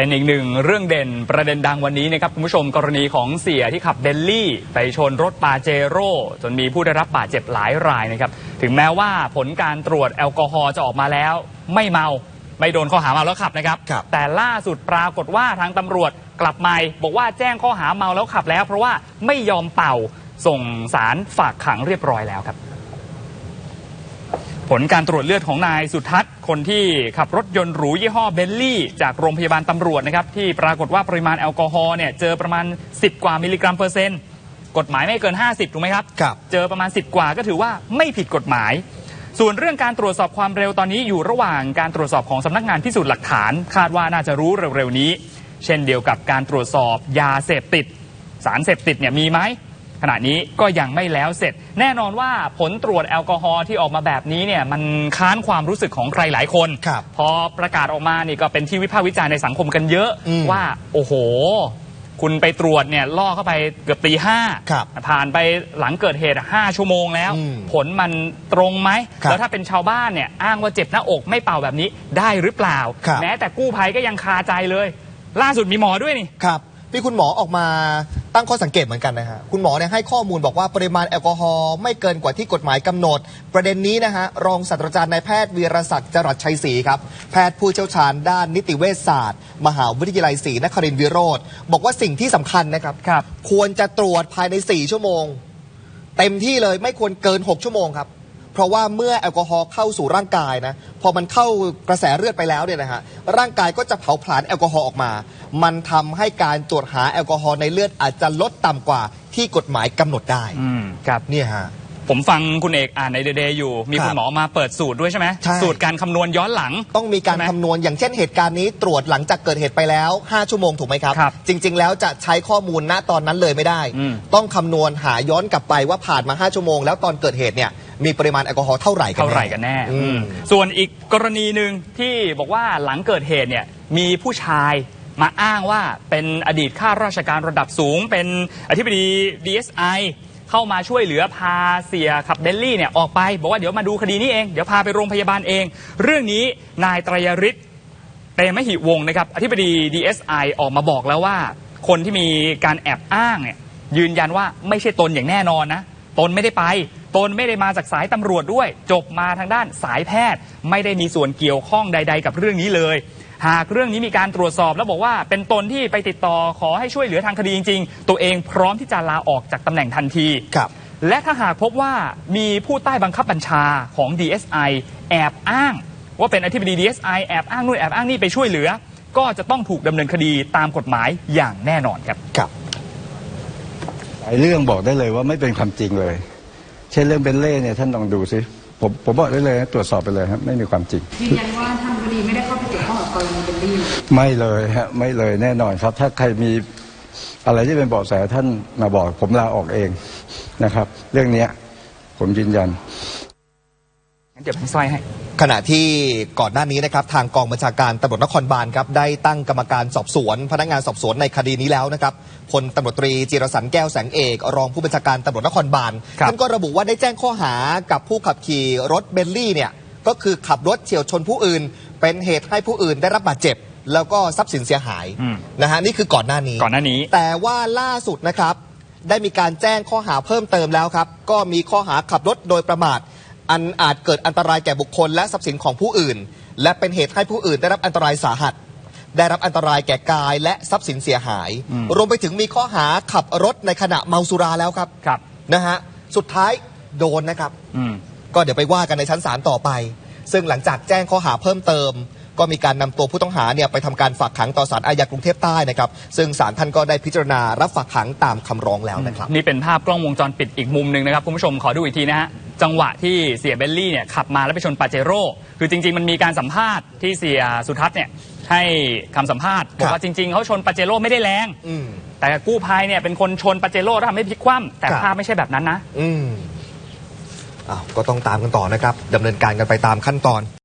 เป็นอีกหนึ่งเรื่องเด่นประเด็นดังวันนี้นะครับคุณผู้ชมกรณีของเสียที่ขับเบลลี่ไปชนรถปาเจโร่จนมีผู้ได้รับบาดเจ็บหลายรายนะครับถึงแม้ว่าผลการตรวจแอลกอฮอล์จะออกมาแล้ว ไม่เมา ไม่โดนข้อหาเมาแล้วขับนะครับ ครับ แต่ล่าสุดปรากฏว่าทางตำรวจกลับมาบอกว่าแจ้งข้อหาเมาแล้วขับแล้ว เพราะว่าไม่ยอมเป่าส่งสารฝากขังเรียบร้อยแล้วครับ ผลการตรวจเลือดของนายสุทัศน์ คนที่ขับรถยนต์หรูยี่ห้อเบลลี่ จากโรงพยาบาลตำรวจนะครับ ที่ปรากฏว่าปริมาณแอลกอฮอล์เนี่ยเจอประมาณ 10 กว่ามิลลิกรัมเปอร์เซ็นต์กฎหมายไม่เกิน 50 ถูกไหมครับครับ เจอประมาณ 10 กว่าก็ถือว่าไม่ผิดกฎหมาย ส่วนเรื่องการตรวจสอบความเร็วตอนนี้อยู่ระหว่างการตรวจสอบของสำนักงานพิสูจน์หลักฐาน คาดว่าน่าจะรู้เร็วๆนี้ เช่นเดียวกับการตรวจสอบยาเสพติด สารเสพติดเนี่ยมีไหม ขณะนี้ก็ยังไม่แล้วเสร็จ แน่นอนว่าผลตรวจแอลกอฮอล์ที่ออกมาแบบนี้เนี่ยมันค้านความรู้สึกของใครหลายคนครับพอประกาศออกมานี่ก็เป็นที่วิพากษ์วิจารณ์ในสังคมกันเยอะอืมว่า โอ้โห คุณไปตรวจเนี่ยล่อเข้าไปเกือบตีห้าครับผ่านไปหลังเกิดเหตุห้าชั่วโมงแล้วอืมผลมันตรงไหมครับแล้วถ้าเป็นชาวบ้านเนี่ยอ้างว่าเจ็บหน้าอกไม่เป่าแบบนี้ได้หรือเปล่าครับแม้แต่กู้ภัยก็ยังคาใจเลย ล่าสุดมีหมอด้วยนี่ครับพี่คุณหมอออกมา ตั้งข้อสังเกตเหมือนกันนะฮะคุณหมอเนี่ยให้ข้อมูลบอกว่าปริมาณแอลกอฮอล์ไม่เกินกว่าที่กฎหมายกำหนด ประเด็นนี้นะฮะรองศาสตราจารย์นายแพทย์วีรศักดิ์จรัสชัยศรีครับแพทย์ผู้เชี่ยวชาญด้านนิติเวชศาสตร์ มหาวิทยาลัยศรีนครินทร์วิโรธบอกว่าสิ่งที่สำคัญนะครับครับ ควรจะตรวจภายใน 4 ชั่วโมง เต็มที่เลยไม่ควรเกิน 6 ชั่วโมงครับ เพราะว่าเมื่อแอลกอฮอล์เข้าสู่ร่างกายนะพอมันเข้ากระแสเลือดไปแล้วเนี่ยนะฮะร่างกายก็จะเผาผลาญแอลกอฮอล์ออกมา มันทำให้การตรวจหาแอลกอฮอล์ในเลือดอาจจะลดต่ำกว่าที่กฎหมายกำหนดได้อืมครับเนี่ยฮะผมฟังคุณเอกอ่านในเดย์อยู่ มีครับคุณหมอมาเปิดสูตรด้วยใช่ไหมใช่สูตรการคำนวณย้อนหลัง ต้องมีการใช่ไหมคำนวณอย่างเช่นเหตุการณ์นี้ตรวจหลังจากเกิดเหตุไปแล้ว 5 ชั่วโมงถูกไหมครับครับจริง ๆ แล้วจะใช้ข้อมูลณตอนนั้นเลยไม่ได้อืมต้องคำนวณหาย้อนกลับไปว่าผ่านมา 5 ชั่วโมงแล้วตอนเกิดเหตุเนี่ย มีปริมาณแอลกอฮอล์เท่าไหร่กันเท่าไหร่กันแน่ อืม ส่วนอีกกรณีหนึ่งที่บอกว่าหลังเกิดเหตุเนี่ยมีผู้ชายมาอ้างว่าเป็นอดีตข้าราชการระดับสูง เป็นอธิบดี DSI เข้ามาช่วยเหลือพาเสียขับเบลลี่เนี่ยออกไป บอกว่าเดี๋ยวมาดูคดีนี้เอง เดี๋ยวพาไปโรงพยาบาลเอง เรื่องนี้นายตรยฤทธิ์เตมหิวงศ์นะครับอธิบดี DSI ออกมาบอกแล้วว่า คนที่มีการแอบอ้างเนี่ยยืนยันว่าไม่ใช่ตนอย่างแน่นอนนะ ตนไม่ได้ไปตนไม่ได้มาจากสายตำรวจด้วย จบมาทางด้านสายแพทย์ ไม่ได้มีส่วนเกี่ยวข้องใด ๆ กับเรื่องนี้เลย หากเรื่องนี้มีการตรวจสอบแล้วบอกว่าเป็นตนที่ไปติดต่อขอให้ช่วยเหลือทางคดีจริงๆ ตัวเองพร้อมที่จะลาออกจากตำแหน่งทันที ครับ และถ้าหากพบว่ามีผู้ใต้บังคับบัญชาของ DSI แอบอ้าง ว่าเป็นอธิบดี DSI แอบอ้างนู่นแอบอ้างนี่ไปช่วยเหลือ ก็จะต้องถูกดำเนินคดีตามกฎหมายอย่างแน่นอนครับ ครับหลายเรื่องบอกได้เลยว่าไม่เป็นความจริงเลย เช่นเรื่องเบนเล่เนี่ยท่านลองดูสิผมผมบอกได้เลยนะตรวจสอบไปเลยครับไม่มีความจริง ยืนยันว่าทางคดีไม่ได้เข้าไปเกี่ยวข้องกับกรณีเบลลี่ไม่เลยฮะไม่เลยแน่นอนครับ ถ้าใครมีอะไรที่เป็นเบาะแสท่านมาบอก ผมลาออกเองนะครับ เรื่องเนี้ยผมยืนยัน งั้นเดี๋ยวผมสร้อยให้ ขณะที่ก่อนหน้านี้นะครับทางกองบัญชาการตำรวจนครบาลครับได้ตั้งกรรมการสอบสวน พนักงานสอบสวนในคดีนี้แล้วนะครับพลตำรวจตรีจิรสันแก้วแสงเอก รองผู้บัญชาการตำรวจนครบาลครับ ท่านก็ระบุว่าได้แจ้งข้อหากับผู้ขับขี่รถเบนลี่เนี่ยก็คือขับรถเฉียวชนผู้อื่น เป็นเหตุให้ผู้อื่นได้รับบาดเจ็บ แล้วก็ทรัพย์สินเสียหายอืม นะฮะนี่คือก่อนหน้านี้ ก่อนหน้านี้ แต่ว่าล่าสุดนะครับ ได้มีการแจ้งข้อหาเพิ่มเติมแล้วครับ ก็มีข้อหาขับรถโดยประมาท อันอาจเกิดอันตรายแก่บุคคลและทรัพย์สินของผู้อื่น และเป็นเหตุให้ผู้อื่นได้รับอันตรายสาหัส ได้รับอันตรายแก่กายและทรัพย์สินเสียหายอืมรวมไปถึงมีข้อหาขับรถในขณะเมาสุราแล้วครับครับนะฮะสุดท้ายโดนนะครับอืมก็เดี๋ยวไปว่ากันในชั้นศาลต่อไป ซึ่งหลังจากแจ้งข้อหาเพิ่มเติม ก็มีการนำตัวผู้ต้องหาเนี่ยไปทำการฝากขังต่อศาลอาญากรุงเทพใต้นะครับซึ่งศาลท่านก็ได้พิจารณารับฝากขังตามคำร้องแล้วนะครับนี่เป็นภาพกล้องวงจรปิดอีกมุมหนึ่งนะครับคุณผู้ชมขอดูอีกทีนะฮะจังหวะที่เสียเบลลี่เนี่ยขับมาแล้วไปชนปาเจโร่คือจริง ๆ มันมีการสัมภาษณ์ที่เสียสุทัศน์เนี่ยให้คำสัมภาษณ์บอกว่าจริง ๆเขาชนปาเจโร่ไม่ได้แรงอืมแต่กู้ภัยเนี่ยเป็นคนชนปาเจโร่แล้วทำให้พลิกคว่ำแต่ครับภาพไม่ใช่แบบนั้นนะอืมอ้าวก็ต้องตามกันต่อนะครับดำเนินการกันไปตามขั้นตอน